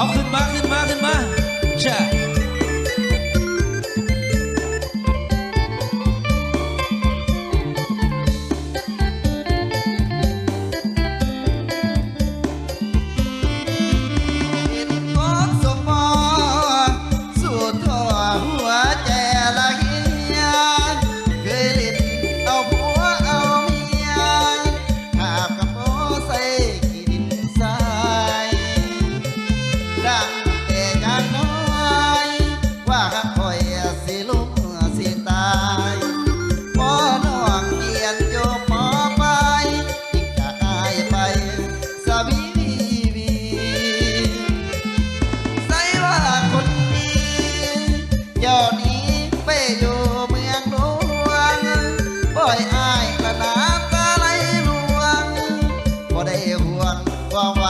เอาขึ้นมาขึ้นมาขึ้นมาใช่ เมืองวงบ่ออายน้ำตาไลลวงบ่ได้ห่วงความ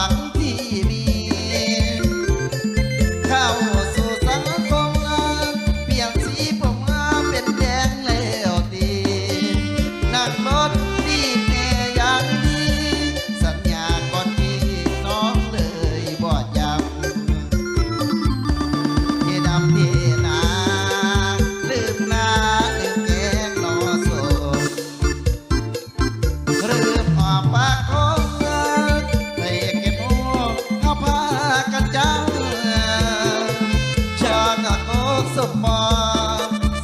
สุปอ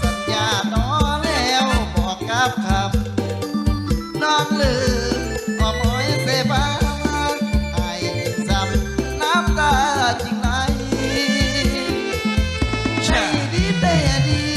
สัญญาน้อแล้วบอกกับคำน้องลืมอมอ้อยเสบาไอ้ซ้ำน้ำตาจริงไหลใช่ดีแต่ดี